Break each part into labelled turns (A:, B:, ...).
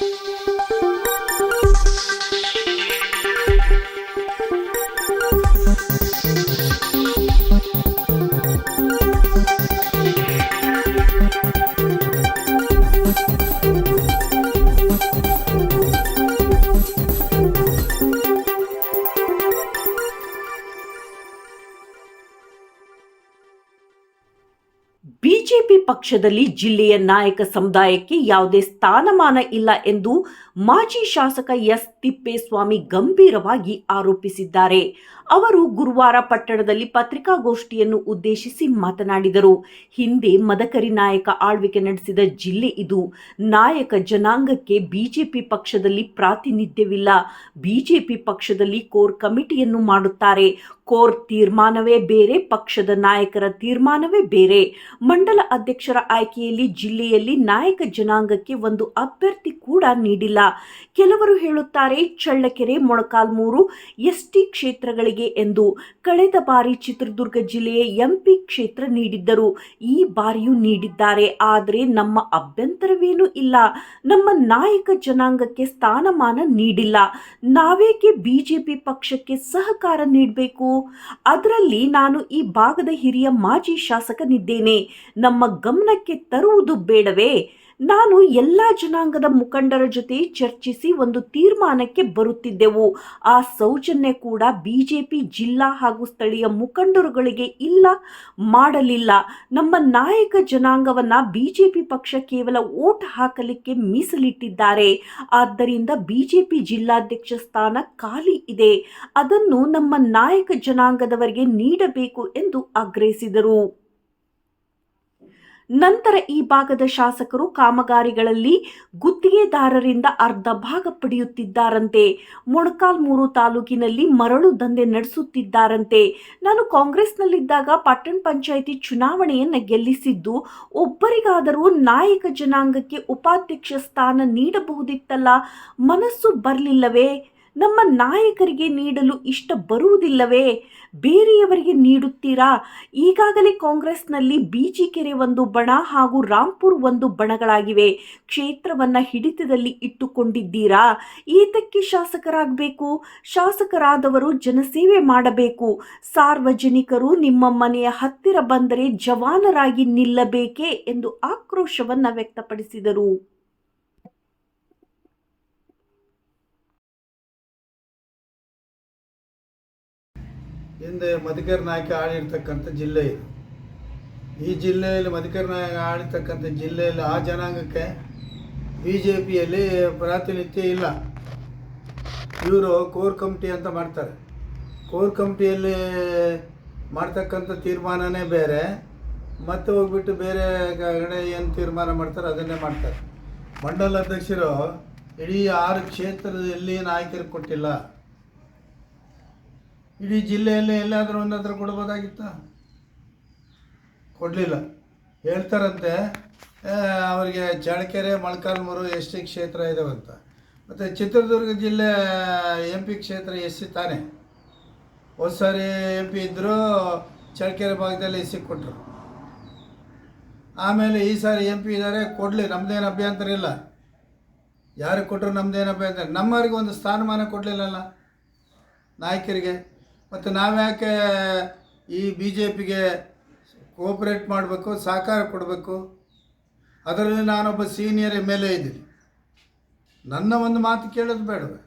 A: BJP ಪಕ್ಷದಲ್ಲಿ ಜಿಲ್ಲೆಯ ನಾಯಕ ಸಮುದಾಯಕ್ಕೆ ಯಾವುದೇ ಸ್ಥಾನಮಾನ ಇಲ್ಲ ಎಂದು ಮಾಜಿ ಶಾಸಕ ಎಸ್ ತಿಪ್ಪೇಸ್ವಾಮಿ ಗಂಭೀರವಾಗಿ ಆರೋಪಿಸಿದ್ದಾರೆ. ಅವರು ಗುರುವಾರ ಪಟ್ಟಣದಲ್ಲಿ ಪತ್ರಿಕಾಗೋಷ್ಠಿಯನ್ನು ಉದ್ದೇಶಿಸಿ ಮಾತನಾಡಿದರು. ಹಿಂದೆ ಮದಕರಿ ನಾಯಕ ಆಳ್ವಿಕೆ ನಡೆಸಿದ ಜಿಲ್ಲೆ ಇದು. ನಾಯಕ ಜನಾಂಗಕ್ಕೆ ಬಿಜೆಪಿ ಪಕ್ಷದಲ್ಲಿ ಪ್ರಾತಿನಿಧ್ಯವಿಲ್ಲ. ಬಿಜೆಪಿ ಪಕ್ಷದಲ್ಲಿ ಕೋರ್ ಕಮಿಟಿಯನ್ನು ಮಾಡುತ್ತಾರೆ. ಕೋರ್ ತೀರ್ಮಾನವೇ ಬೇರೆ, ಪಕ್ಷದ ನಾಯಕರ ತೀರ್ಮಾನವೇ ಬೇರೆ. ಮಂಡಲ ಅಧ್ಯಕ್ಷರ ಆಯ್ಕೆಯಲ್ಲಿ ಜಿಲ್ಲೆಯಲ್ಲಿ ನಾಯಕ ಜನಾಂಗಕ್ಕೆ ಒಂದು ಅಭ್ಯರ್ಥಿ ಕೂಡ ನೀಡಿಲ್ಲ. ಕೆಲವರು ಹೇಳುತ್ತಾರೆ, ಚಳ್ಳಕೆರೆ ಮೊಳಕಾಲ್ಮೂರು ಎಸ್ಟಿ ಕ್ಷೇತ್ರಗಳಿಗೆ ಎಂದು ಕಳೆದ ಬಾರಿ ಚಿತ್ರದುರ್ಗ ಜಿಲ್ಲೆಯ ಎಂಪಿ ಕ್ಷೇತ್ರ ನೀಡಿದ್ದರು. ಈ ಬಾರಿಯೂ ನೀಡಿದ್ದಾರೆ. ಆದರೆ ನಮ್ಮ ಅಭ್ಯಂತರವೇನೂ ಇಲ್ಲ. ನಮ್ಮ ನಾಯಕ ಜನಾಂಗಕ್ಕೆ ಸ್ಥಾನಮಾನ ನೀಡಿಲ್ಲ. ನಾವೇಕೆ ಬಿಜೆಪಿ ಪಕ್ಷಕ್ಕೆ ಸಹಕಾರ ನೀಡಬೇಕು? ಅದರಲ್ಲಿ ನಾನು ಈ ಭಾಗದ ಹಿರಿಯ ಮಾಜಿ ಶಾಸಕನಿದ್ದೇನೆ. ನಮ್ಮ ಗಮನಕ್ಕೆ ತರುವುದು ಬೇಡವೇ? ನಾನು ಎಲ್ಲ ಜನಾಂಗದ ಮುಖಂಡರ ಜೊತೆ ಚರ್ಚಿಸಿ ಒಂದು ತೀರ್ಮಾನಕ್ಕೆ ಬರುತ್ತಿದ್ದೆವು. ಆ ಸೌಜನ್ಯ ಕೂಡ ಬಿಜೆಪಿ ಜಿಲ್ಲಾ ಹಾಗೂ ಸ್ಥಳೀಯ ಮುಖಂಡರುಗಳಿಗೆ ಇಲ್ಲ, ಮಾಡಲಿಲ್ಲ. ನಮ್ಮ ನಾಯಕ ಜನಾಂಗವನ್ನ ಬಿಜೆಪಿ ಪಕ್ಷ ಕೇವಲ ಓಟ್ ಹಾಕಲಿಕ್ಕೆ ಮೀಸಲಿಟ್ಟಿದ್ದಾರೆ. ಆದ್ದರಿಂದ ಬಿಜೆಪಿ ಜಿಲ್ಲಾಧ್ಯಕ್ಷ ಸ್ಥಾನ ಖಾಲಿ ಇದೆ. ಅದನ್ನು ನಮ್ಮ ನಾಯಕ ಜನಾಂಗದವರಿಗೆ ನೀಡಬೇಕು ಎಂದು ಆಗ್ರಹಿಸಿದರು. ನಂತರ ಈ ಭಾಗದ ಶಾಸಕರು ಕಾಮಗಾರಿಗಳಲ್ಲಿ ಗುತ್ತಿಗೆದಾರರಿಂದ ಅರ್ಧ ಭಾಗ ಪಡೆಯುತ್ತಿದ್ದಾರಂತೆ. ಮೊಣಕಾಲ್ಮೂರು ತಾಲೂಕಿನಲ್ಲಿ ಮರಳು ದಂಧೆ ನಡೆಸುತ್ತಿದ್ದಾರಂತೆ. ನಾನು ಕಾಂಗ್ರೆಸ್ನಲ್ಲಿದ್ದಾಗ ಪಟ್ಟಣ ಪಂಚಾಯಿತಿ ಚುನಾವಣೆಯನ್ನು ಗೆಲ್ಲಿಸಿದ್ದು, ಒಬ್ಬರಿಗಾದರೂ ನಾಯಕ ಜನಾಂಗಕ್ಕೆ ಉಪಾಧ್ಯಕ್ಷ ಸ್ಥಾನ ನೀಡಬಹುದಿತ್ತಲ್ಲ? ಮನಸ್ಸು ಬರಲಿಲ್ಲವೇ? ನಮ್ಮ ನಾಯಕರಿಗೆ ನೀಡಲು ಇಷ್ಟ ಬರುವುದಿಲ್ಲವೇ? ಬೇರೆಯವರಿಗೆ ನೀಡುತ್ತೀರಾ? ಈಗಾಗಲೇ ಕಾಂಗ್ರೆಸ್ನಲ್ಲಿ ಬೀಜಿಕೆರೆ ಒಂದು ಬಣ ಹಾಗೂ ರಾಂಪುರ್ ಒಂದು ಬಣಗಳಾಗಿವೆ. ಕ್ಷೇತ್ರವನ್ನ ಹಿಡಿತದಲ್ಲಿ ಇಟ್ಟುಕೊಂಡಿದ್ದೀರಾ? ಈತಕ್ಕೆ ಶಾಸಕರಾಗಬೇಕು? ಶಾಸಕರಾದವರು ಜನಸೇವೆ ಮಾಡಬೇಕು. ಸಾರ್ವಜನಿಕರು ನಿಮ್ಮ ಮನೆಯ ಹತ್ತಿರ ಬಂದರೆ ಜವಾನರಾಗಿ ನಿಲ್ಲಬೇಕೆ ಎಂದು ಆಕ್ರೋಶವನ್ನು ವ್ಯಕ್ತಪಡಿಸಿದರು.
B: ಹಿಂದೆ ಮಧುಕರ್ ನಾಯಕ ಆಳಿರ್ತಕ್ಕಂಥ ಜಿಲ್ಲೆ ಇದು. ಈ ಜಿಲ್ಲೆಯಲ್ಲಿ ಮಧುಕರ್ ನಾಯಕ ಆಳಿರ್ತಕ್ಕಂಥ ಜಿಲ್ಲೆಯಲ್ಲಿ ಆ ಜನಾಂಗಕ್ಕೆ ಬಿ ಜೆ ಪಿಯಲ್ಲಿ ಪ್ರಾತಿನಿಧ್ಯ ಇಲ್ಲ. ಇವರು ಕೋರ್ ಕಮಿಟಿ ಅಂತ ಮಾಡ್ತಾರೆ. ಕೋರ್ ಕಮಿಟಿಯಲ್ಲಿ ಮಾಡ್ತಕ್ಕಂಥ ತೀರ್ಮಾನನೇ ಬೇರೆ. ಮತ್ತೆ ಹೋಗ್ಬಿಟ್ಟು ಬೇರೆ ಕಡೆ ಏನು ತೀರ್ಮಾನ ಮಾಡ್ತಾರೆ ಅದನ್ನೇ ಮಾಡ್ತಾರೆ. ಮಂಡಲ ಅಧ್ಯಕ್ಷರು ಇಡೀ ಆರು ಕ್ಷೇತ್ರದಲ್ಲಿ ನಾಯಕರು ಕೊಟ್ಟಿಲ್ಲ. ಇಡೀ ಜಿಲ್ಲೆಯಲ್ಲೇ ಎಲ್ಲಾದರೂ ಒಂದತ್ರ ಕೊಡ್ಬೋದಾಗಿತ್ತ? ಕೊಡಲಿಲ್ಲ. ಹೇಳ್ತಾರಂತೆ ಅವರಿಗೆ ಚಳ್ಳಕೆರೆ ಮೊಳಕಾಲ್ಮೂರು ಎಸ್ ಟಿ ಕ್ಷೇತ್ರ ಇದಾವಂತ. ಮತ್ತು ಚಿತ್ರದುರ್ಗ ಜಿಲ್ಲೆ ಎಂ ಪಿ ಕ್ಷೇತ್ರ ಎಸ್ ಸಿ ತಾನೆ. ಒಂದು ಸಾರಿ ಎಂ ಪಿ ಇದ್ದರೂ ಚಳ್ಳಕೆರೆ ಭಾಗದಲ್ಲಿ ಎಸ್ ಸಿ ಆಮೇಲೆ ಈ ಸಾರಿ ಎಂ ಪಿ ಇದ್ದಾರೆ ಕೊಡಲಿ ನಮ್ಮದೇನು ಅಭ್ಯಂತರ ಇಲ್ಲ. ಯಾರಿಗೆ ಕೊಟ್ಟರು ನಮ್ಮದೇನು ಅಭ್ಯಂತರ ನಮ್ಮವ್ರಿಗೆ ಒಂದು ಸ್ಥಾನಮಾನ ಕೊಡಲಿಲ್ಲಲ್ಲ, ನಾಯಕರಿಗೆ. ಮತ್ತು ನಾವ್ಯಾಕೆ ಈ ಬಿ ಜೆ ಪಿಗೆ ಕೋಪ್ರೇಟ್ ಮಾಡಬೇಕು, ಸಹಕಾರ ಕೊಡಬೇಕು? ಅದರಲ್ಲಿ ನಾನೊಬ್ಬ ಸೀನಿಯರ್ ಎಂ ಎಲ್ ಎ ಇದ್ದೀನಿ. ನನ್ನ ಒಂದು ಮಾತು ಕೇಳೋದು ಬೇಡವೆ?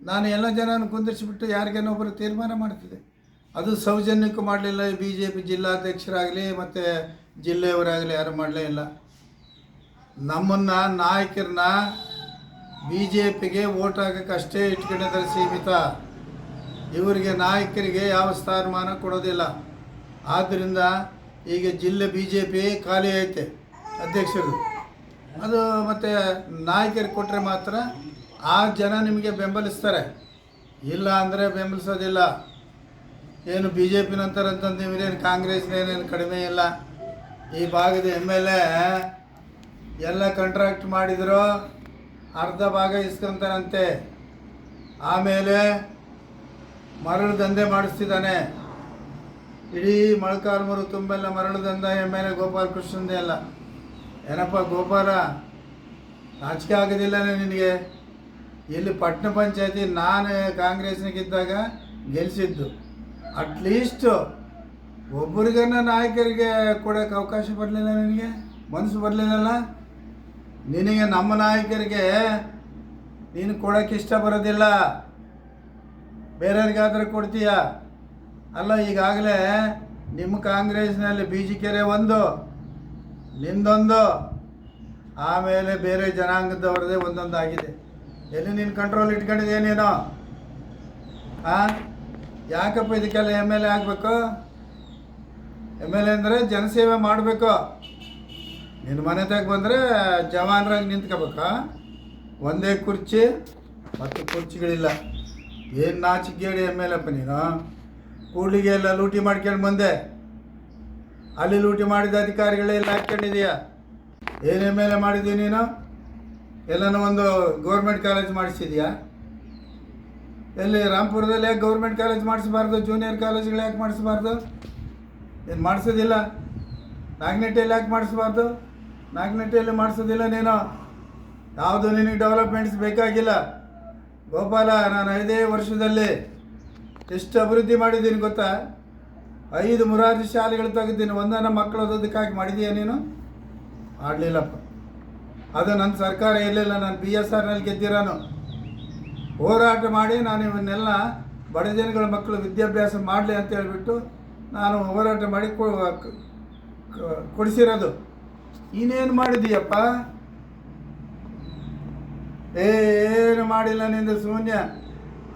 B: ನಾನು ಎಲ್ಲ ಜನನ ಕುಂದಿರಿಸಿಬಿಟ್ಟು ಯಾರಿಗೇನೊಬ್ಬರು ತೀರ್ಮಾನ ಮಾಡ್ತಿದ್ದೆ ಅದು ಸೌಜನ್ಯಕ್ಕೂ ಮಾಡಲಿಲ್ಲ ಬಿ ಜೆ ಪಿ ಜಿಲ್ಲಾಧ್ಯಕ್ಷರಾಗಲಿ ಮತ್ತು ಜಿಲ್ಲೆಯವರಾಗಲಿ ಯಾರು ಮಾಡಲೇ ಇಲ್ಲ. ನಮ್ಮನ್ನು, ನಾಯಕರನ್ನ ಬಿ ಜೆ ಪಿಗೆ ಓಟ್ ಹಾಕೋಕ್ಕೆ ಅಷ್ಟೇ ಇಟ್ಕೊಂಡಿದ್ದಾರೆ ಸೀಮಿತ. ಇವರಿಗೆ ನಾಯಕರಿಗೆ ಯಾವ ಸ್ಥಾನಮಾನ ಕೊಡೋದಿಲ್ಲ. ಆದ್ದರಿಂದ ಈಗ ಜಿಲ್ಲೆ ಬಿ ಜೆ ಪಿ ಖಾಲಿ ಐತೆ ಅಧ್ಯಕ್ಷರು. ಅದು ಮತ್ತು ನಾಯಕರಿಗೆ ಕೊಟ್ಟರೆ ಮಾತ್ರ ಆ ಜನ ನಿಮಗೆ ಬೆಂಬಲಿಸ್ತಾರೆ. ಇಲ್ಲ ಅಂದರೆ ಬೆಂಬಲಿಸೋದಿಲ್ಲ. ಏನು ಬಿ ಜೆ ಪಿನಂತಾರಂತಂದು ಇವರೇನು ಕಾಂಗ್ರೆಸ್ನೇನೇನು ಕಡಿಮೆ ಇಲ್ಲ. ಈ ಭಾಗದ ಎಂ ಎಲ್ ಎ ಎಲ್ಲ ಕಾಂಟ್ರಾಕ್ಟ್ ಮಾಡಿದರೂ, ಅರ್ಧ ಭಾಗ ಇಸ್ಕೊಂತಾರಂತೆ. ಆಮೇಲೆ ಮರಳು ದಂಧೆ ಮಾಡಿಸ್ತಿದ್ದಾನೆ. ಇಡೀ ಮೊಳಕಾಲ್ಮೂರು ತುಂಬೆಲ್ಲ ಮರಳು ದಂಧ ಮೇಲೆ ಗೋಪಾಲ ಕೃಷ್ಣಂದೇ ಅಲ್ಲ. ಏನಪ್ಪ ಗೋಪಾಲ? ನಾಚಿಕೆ ಆಗೋದಿಲ್ಲನೇ ನಿನಗೆ? ಇಲ್ಲಿ ಪಟ್ಟಣ ಪಂಚಾಯತಿ ನಾನು ಕಾಂಗ್ರೆಸ್ನಾಗಿದ್ದಾಗ ಗೆಲ್ಲಿಸಿದ್ದು ಅಟ್ಲೀಸ್ಟು ಒಬ್ಬರಿಗನ್ನ ನಾಯಕರಿಗೆ ಕೊಡೋಕ್ಕೆ ಅವಕಾಶ ಬರಲಿಲ್ಲ ನಿನಗೆ? ಮನಸ್ಸು ಬರಲಿಲ್ಲಲ್ಲ? ನಿನಗೆ ನಮ್ಮ ನಾಯಕರಿಗೆ ನೀನು ಕೊಡೋಕ್ಕೆ ಇಷ್ಟ ಬರೋದಿಲ್ಲ. ಬೇರೆಯವ್ರಿಗಾದ್ರೆ ಕೊಡ್ತೀಯ? ಅಲ್ಲ, ಈಗಾಗಲೇ ನಿಮ್ಮ ಕಾಂಗ್ರೆಸ್ನಲ್ಲಿ ಬೀಜಿಕೆರೆ ಒಂದು, ನಿಂದೊಂದು, ಆಮೇಲೆ ಬೇರೆ ಜನಾಂಗದವ್ರದ್ದೇ ಒಂದೊಂದು ಆಗಿದೆ ಎಲ್ಲಿ ನೀನು ಕಂಟ್ರೋಲ್ ಇಟ್ಕೊಂಡಿದ್ಯಾ ನೀನು? ಹಾಂ ಯಾಕಪ್ಪ ಇದಕ್ಕೆಲ್ಲ ಎಂ ಎಲ್ ಎ ಆಗಬೇಕು? ಎಂ ಎಲ್ ಎ ಅಂದರೆ ಜನಸೇವೆ ಮಾಡಬೇಕು. ನಿನ್ನ ಮನೆತಾಗ ಬಂದರೆ ಜವಾನರಾಗಿ ನಿಂತ್ಕೋಬೇಕಾ ಒಂದೇ ಕುರ್ಚಿ, ಮತ್ತು ಕುರ್ಚಿಗಳಿಲ್ಲ. ಏನು ನಾಚಿಕೆಡಿ ಎಂ ಎಲ್ ಎಪ್ಪ ನೀನು? ಕೂಡ್ಲಿಗೆ ಎಲ್ಲ ಲೂಟಿ ಮಾಡ್ಕೊಂಡು ಬಂದೆ. ಅಲ್ಲಿ ಲೂಟಿ ಮಾಡಿದ ಅಧಿಕಾರಿಗಳೆಲ್ಲ ಹಾಕ್ಕೊಂಡಿದೀಯಾ ಏನು ಎಂ ಎಲ್ ಎ ಮಾಡಿದ್ದೀಯ ನೀನು? ಎಲ್ಲನೂ ಒಂದು ಗೌರ್ಮೆಂಟ್ ಕಾಲೇಜ್ ಮಾಡಿಸಿದ್ಯಾ? ಎಲ್ಲಿ, ರಾಮ್ಪುರದಲ್ಲಿ ಯಾಕೆ ಗೌರ್ಮೆಂಟ್ ಕಾಲೇಜ್ ಮಾಡಿಸಬಾರ್ದು? ಜೂನಿಯರ್ ಕಾಲೇಜ್ಗಳು ಯಾಕೆ ಮಾಡಿಸಬಾರ್ದು? ಏನು ಮಾಡಿಸೋದಿಲ್ಲ? ನಾಗನಟ್ಟಿಯಲ್ಲಿ ಯಾಕೆ ಮಾಡಿಸಬಾರ್ದು? ನಾಗನಟ್ಟಿಯಲ್ಲಿ ಮಾಡಿಸೋದಿಲ್ಲ ನೀನು? ಯಾವುದು ನಿನಗೆ ಡೆವಲಪ್ಮೆಂಟ್ಸ್ ಬೇಕಾಗಿಲ್ಲ? ಗೋಪಾಲ, ನಾನು ಐದೇ ವರ್ಷದಲ್ಲಿ ಎಷ್ಟು ಅಭಿವೃದ್ಧಿ ಮಾಡಿದ್ದೀನಿ ಗೊತ್ತಾ? ಐದು ಮುರಾರ್ಜಿ ಶಾಲೆಗಳು ತೆಗೆದಿದ್ದೀನಿ. ಒಂದನ್ನು ಮಕ್ಕಳು ಓದೋದಕ್ಕಾಗಿ ಮಾಡಿದೀಯ ನೀನು? ಮಾಡಲಿಲ್ಲಪ್ಪ. ಅದು ನನ್ನ ಸರ್ಕಾರ ಇರಲಿಲ್ಲ. ನಾನು ಬಿ ಎಸ್ ಆರ್ನಲ್ಲಿ ಗೆದ್ದಿರೋನು ಹೋರಾಟ ಮಾಡಿ ನಾನು ಇವನ್ನೆಲ್ಲ ಬಡ ಜನಗಳ ಮಕ್ಕಳು ವಿದ್ಯಾಭ್ಯಾಸ ಮಾಡಲಿ ಅಂತ ಹೇಳಿಬಿಟ್ಟು ನಾನು ಹೋರಾಟ ಮಾಡಿ ಕೊಡಿಸಿರೋದು. ಇನ್ನೇನು ಮಾಡಿದೀಯಪ್ಪ? ಏನು ಮಾಡಿಲ್ಲ ನಿಂದು ಶೂನ್ಯ?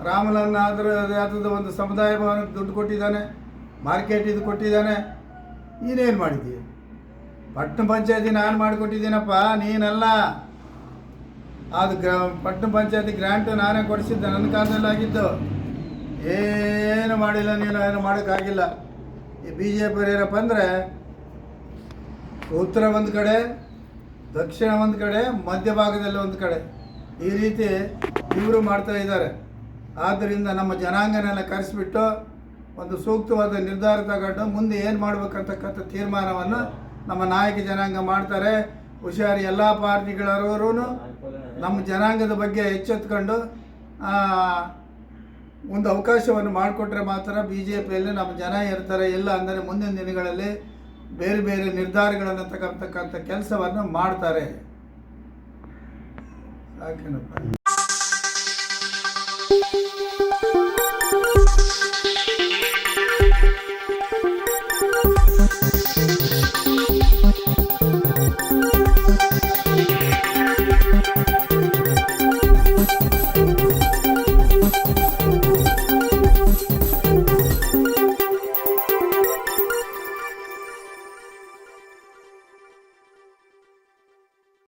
B: ರಾಮಲನ್ನ ಅದರ ಅದರದ ಒಂದು ಸಮುದಾಯ ಭವನಕ್ಕೆ ದುಡ್ಡು ಕೊಟ್ಟಿದ್ದಾನೆ, ಮಾರ್ಕೆಟ್ ಇದು ಕೊಟ್ಟಿದ್ದಾನೆ. ನೀನೇನು ಮಾಡಿದ್ದೀಯ? ಪಟ್ಟಣ ಪಂಚಾಯತಿ ನಾನು ಮಾಡಿಕೊಟ್ಟಿದ್ದೀನಪ್ಪ, ನೀನಲ್ಲ. ಅದು ಗ್ರಾ, ಪಟ್ಟಣ ಪಂಚಾಯತಿ ಗ್ರ್ಯಾಂಟ್ ನಾನೇ ಕೊಡಿಸಿದ್ದೆ, ನನ್ನ ಕಾಲದಲ್ಲಿ ಆಗಿದ್ದು ಏನು ಮಾಡಿಲ್ಲ ನೀನು, ಏನು ಮಾಡೋಕ್ಕಾಗಿಲ್ಲ. ಈ ಬಿ ಜೆ ಪಿ ಏನಪ್ಪ ಅಂದರೆ ಉತ್ತರ ಒಂದು ಕಡೆ, ದಕ್ಷಿಣ ಒಂದು ಕಡೆ ಮಧ್ಯಭಾಗದಲ್ಲಿ ಒಂದು ಕಡೆ. ಈ ರೀತಿ ಇವರು ಮಾಡ್ತಾ ಇದ್ದಾರೆ. ಆದ್ದರಿಂದ ನಮ್ಮ ಜನಾಂಗನೆಲ್ಲ ಕರೆಸಿಬಿಟ್ಟು ಒಂದು ಸೂಕ್ತವಾದ ನಿರ್ಧಾರ ತಗೊಂಡು ಮುಂದೆ ಏನು ಮಾಡ್ಬೇಕಂತಕ್ಕಂಥ ತೀರ್ಮಾನವನ್ನು ನಮ್ಮ ನಾಯಕ ಜನಾಂಗ ಮಾಡ್ತಾರೆ. ಹುಷಾರಿ ಎಲ್ಲ ಪಾರ್ಟಿಗಳವರು ನಮ್ಮ ಜನಾಂಗದ ಬಗ್ಗೆ ಎಚ್ಚೆತ್ಕೊಂಡು ಒಂದು ಅವಕಾಶವನ್ನು ಮಾಡಿಕೊಟ್ರೆ ಮಾತ್ರ ಬಿ ಜೆ ಪಿಯಲ್ಲಿ ನಮ್ಮ ಜನ ಇರ್ತಾರೆ. ಇಲ್ಲ ಅಂದರೆ ಮುಂದಿನ ದಿನಗಳಲ್ಲಿ ಬೇರೆ ಬೇರೆ ನಿರ್ಧಾರಗಳನ್ನು ತಗೊಳ್ತಕ್ಕಂಥ ಕೆಲಸವನ್ನು ಮಾಡ್ತಾರೆ. I can a